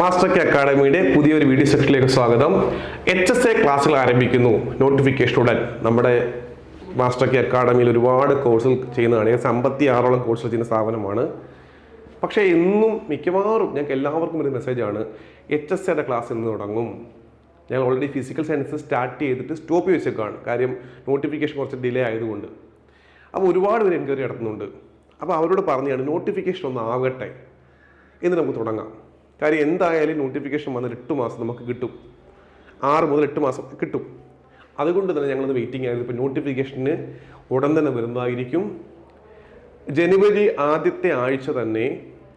Master K അക്കാഡമിയുടെ പുതിയൊരു video സെക്ഷനിലേക്ക് സ്വാഗതം. എച്ച് എസ് എ ക്ലാസ്സുകൾ ആരംഭിക്കുന്നു. നോട്ടിഫിക്കേഷൻ ഉടൻ. നമ്മുടെ മാസ്റ്റർ കെ അക്കാഡമിയിൽ ഒരുപാട് കോഴ്സുകൾ ചെയ്യുന്നതാണ്. ഏകദേശം അമ്പത്തി ആറോളം കോഴ്സുകൾ ചെയ്യുന്ന സ്ഥാപനമാണ്. പക്ഷേ ഇന്നും മിക്കവാറും ഞങ്ങൾക്ക് എല്ലാവർക്കും ഒരു മെസ്സേജാണ് എച്ച് എസ് എയുടെ ക്ലാസ് ഇന്ന് തുടങ്ങും. ഞങ്ങൾ ഓൾറെഡി ഫിസിക്കൽ സയൻസ് സ്റ്റാർട്ട് ചെയ്തിട്ട് സ്റ്റോപ്പ് വെച്ചേക്കാണ്. കാര്യം നോട്ടിഫിക്കേഷൻ കുറച്ച് ഡിലേ ആയതുകൊണ്ട്. അപ്പോൾ ഒരുപാട് പേര് എൻക്വയറി നടത്തുന്നുണ്ട്. അപ്പോൾ അവരോട് പറഞ്ഞാണ് നോട്ടിഫിക്കേഷൻ ഒന്ന് ആകട്ടെ എന്ന് നമുക്ക് തുടങ്ങാം. കാര്യം എന്തായാലും നോട്ടിഫിക്കേഷൻ വന്നാൽ എട്ട് മാസം നമുക്ക് കിട്ടും. ആറ് മുതൽ എട്ട് മാസം കിട്ടും. അതുകൊണ്ട് തന്നെ ഞങ്ങളത് വെയിറ്റിംഗ് ആയിരുന്നു. ഇപ്പോൾ നോട്ടിഫിക്കേഷന് ഉടൻ തന്നെ വരുന്നതായിരിക്കും. ജനുവരി ആദ്യത്തെ ആഴ്ച തന്നെ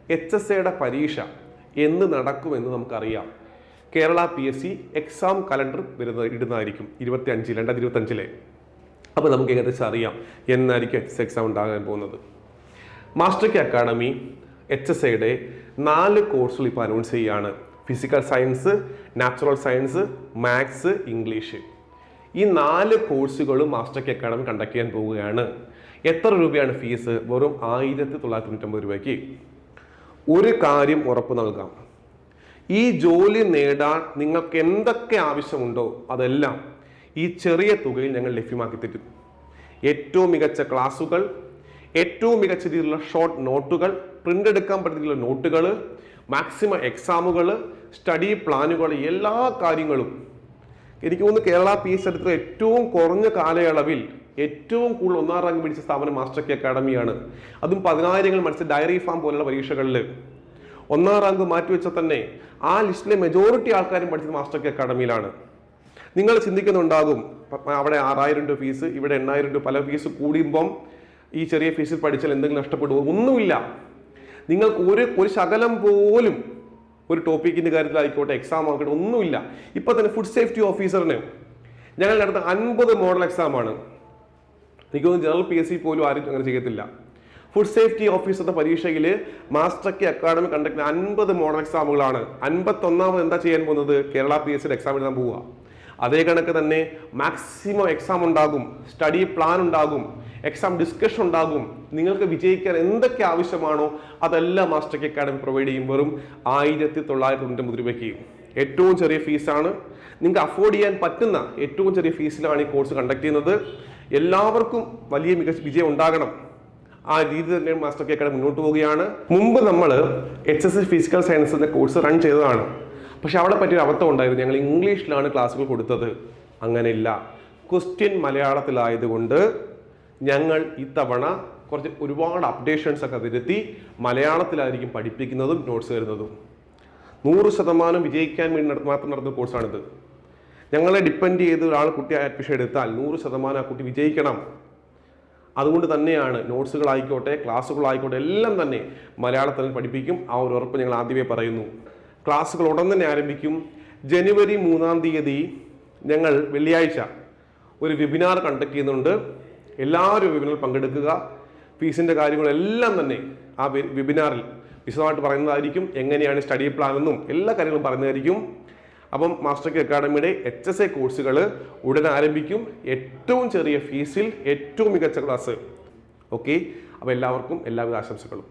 എച്ച് എസ് എയുടെ പരീക്ഷ എന്ന് നടക്കുമെന്ന് നമുക്കറിയാം. Kerala P S C exam calendar വരുന്ന ഇടുന്നതായിരിക്കും. ഇരുപത്തി അഞ്ചിൽ രണ്ടായിരത്തി ഇരുപത്തി അഞ്ചിലെ അപ്പോൾ നമുക്ക് ഏകദേശം അറിയാം എന്നായിരിക്കും എച്ച് എസ് എക്സാം ഉണ്ടാകാൻ പോകുന്നത്. Master K Academy H S എയുടെ നാല് കോഴ്സുകൾ ഇപ്പോൾ അനൗൺസ് ചെയ്യുകയാണ് physical science natural science maths English ഈ നാല് കോഴ്സുകളും മാസ്റ്റർക്ക് അക്കാഡമി കണ്ടക്ട് ചെയ്യാൻ പോവുകയാണ്. എത്ര രൂപയാണ് ഫീസ് വെറും ആയിരത്തി തൊള്ളായിരത്തി തൊണ്ണൂറ്റൊമ്പത് രൂപയ്ക്ക്. ഒരു കാര്യം ഉറപ്പ് നൽകാം. ഈ ജോലി നേടാൻ നിങ്ങൾക്ക് എന്തൊക്കെ ആവശ്യമുണ്ടോ അതെല്ലാം ഈ ചെറിയ തുകയിൽ ഞങ്ങൾ ലഭ്യമാക്കി തരും. ഏറ്റവും മികച്ച ക്ലാസുകൾ ഏറ്റവും മികച്ച രീതിയിലുള്ള ഷോർട്ട് നോട്ടുകൾ പ്രിന്റ് എടുക്കാൻ പറ്റുന്ന നോട്ടുകൾ മാക്സിമം എക്സാമുകൾ സ്റ്റഡി പ്ലാനുകൾ എല്ലാ കാര്യങ്ങളും. എനിക്ക് തോന്നുന്നു കേരള പി എസ് ചരിത്രം ഏറ്റവും കുറഞ്ഞ കാലയളവിൽ ഏറ്റവും കൂടുതൽ ഒന്നാം റാങ്ക് പിടിച്ച സ്ഥാപനം മാസ്റ്റർ കെ അക്കാഡമിയാണ്. അതും പതിനായിരങ്ങൾ മത്സര ഡയറി ഫാം പോലുള്ള പരീക്ഷകളിൽ. ഒന്നാം റാങ്ക് മാറ്റിവെച്ചാൽ തന്നെ ആ ലിസ്റ്റിലെ മെജോറിറ്റി ആൾക്കാരും പഠിച്ചത് മാസ്റ്റർ കെ അക്കാഡമിയിലാണ്. നിങ്ങൾ ചിന്തിക്കുന്നുണ്ടാകും അവിടെ ആറായിരം രൂപ ഫീസ് ഇവിടെ എണ്ണായിരം രൂപ പല ഫീസ് കൂടുമ്പം ഈ ചെറിയ ഫീസിൽ പഠിച്ചാൽ എന്തെങ്കിലും നഷ്ടപ്പെടുമോ? ഒന്നുമില്ല. നിങ്ങൾക്ക് ഒരു ഒരു ശകലം പോലും ഒരു ടോപ്പിക്കിന്റെ കാര്യത്തിലായിക്കോട്ടെ എക്സാം ആയിക്കോട്ടെ ഒന്നുമില്ല. ഇപ്പൊ തന്നെ ഫുഡ് സേഫ്റ്റി ഓഫീസറിന് ഞങ്ങൾ നടത്ത അൻപത് മോഡൽ എക്സാം ആണ്. എനിക്ക് ജനറൽ പി എസ് സി പോലും ആരും അങ്ങനെ ചെയ്യത്തില്ല. ഫുഡ് സേഫ്റ്റി ഓഫീസറുടെ പരീക്ഷയിൽ മാസ്റ്റർ കെ അക്കാഡമി കണ്ടക്ട് അൻപത് മോഡൽ എക്സാമുകളാണ് അൻപത്തൊന്നാമത് എന്താ ചെയ്യാൻ പോകുന്നത്? കേരള പി എസ് സിയുടെ എക്സാം എഴുതാൻ പോവുക. അതേ കണക്ക് തന്നെ മാക്സിമം എക്സാം ഉണ്ടാകും സ്റ്റഡി പ്ലാൻ ഉണ്ടാകും എക്സാം ഡിസ്കഷൻ ഉണ്ടാകും. നിങ്ങൾക്ക് വിജയിക്കാൻ എന്തൊക്കെ ആവശ്യമാണോ അതെല്ലാം മാസ്റ്റർ അക്കാഡമി പ്രൊവൈഡ് ചെയ്യും. വെറും ആയിരത്തി തൊള്ളായിരത്തി തൊണ്ണൂറ്റൊമ്പത് രൂപയ്ക്ക്. ഏറ്റവും ചെറിയ ഫീസാണ് നിങ്ങൾക്ക് അഫോർഡ് ചെയ്യാൻ പറ്റുന്ന ഏറ്റവും ചെറിയ ഫീസിലാണ് ഈ കോഴ്സ് കണ്ടക്ട് ചെയ്യുന്നത്. എല്ലാവർക്കും വലിയ മികച്ച വിജയം ഉണ്ടാകണം. ആ രീതി തന്നെ മാസ്റ്റർ കേക്കാൻ മുന്നോട്ട് പോവുകയാണ്. മുമ്പ് നമ്മൾ എച്ച് എസ് എസ് ഫിസിക്കൽ സയൻസിന്റെ കോഴ്സ് റൺ ചെയ്തതാണ്. പക്ഷെ അവിടെ പറ്റിയൊരു അബദ്ധം ഉണ്ടായിരുന്നു. ഞങ്ങൾ ഇംഗ്ലീഷിലാണ് ക്ലാസ്സുകൾ കൊടുത്തത്. അങ്ങനെയില്ല. ക്വസ്റ്റ്യൻ മലയാളത്തിലായതുകൊണ്ട് ഞങ്ങൾ ഇത്തവണ കുറച്ച് ഒരുപാട് അപ്ഡേഷൻസ് ഒക്കെ വരുത്തി മലയാളത്തിലായിരിക്കും പഠിപ്പിക്കുന്നതും നോട്ട്സ് തരുന്നതും നൂറ് ശതമാനം വിജയിക്കാൻ വേണ്ടി മാത്രം നടന്ന കോഴ്സാണിത് ഞങ്ങളെ ഡിപ്പെൻഡ് ചെയ്ത് ഒരാൾ കുട്ടി അഡ്മിഷൻ എടുത്താൽ നൂറ് ശതമാനം ആ കുട്ടി വിജയിക്കണം. അതുകൊണ്ട് തന്നെയാണ് നോട്ട്സുകളായിക്കോട്ടെ ക്ലാസ്സുകളായിക്കോട്ടെ എല്ലാം തന്നെ മലയാളത്തിൽ പഠിപ്പിക്കും. ആ ഒരു ഉറപ്പ് ഞങ്ങൾ ആദ്യമേ പറയുന്നു. ക്ലാസ്സുകൾ ഉടൻ തന്നെ ആരംഭിക്കും. ജനുവരി മൂന്നാം തീയതി ഞങ്ങൾ വെള്ളിയാഴ്ച ഒരു വെബിനാർ കണ്ടക്ട് ചെയ്യുന്നുണ്ട്. എല്ലാവരും വെബിനാറിൽ പങ്കെടുക്കുക. ഫീസിന്റെ കാര്യങ്ങളെല്ലാം തന്നെ ആ വെബിനാറിൽ വിശദമായിട്ട് പറയുന്നതായിരിക്കും. എങ്ങനെയാണ് സ്റ്റഡി പ്ലാൻ എന്നും എല്ലാ കാര്യങ്ങളും പറയുന്നതായിരിക്കും. അപ്പം മാസ്റ്റർ കെ അക്കാഡമിയുടെ എച്ച് എസ് എ കോഴ്സുകൾ ഉടൻ ആരംഭിക്കും. ഏറ്റവും ചെറിയ ഫീസിൽ ഏറ്റവും മികച്ച ക്ലാസ് ഓക്കെ അപ്പോൾ എല്ലാവർക്കും എല്ലാവിധ ആശംസകളും.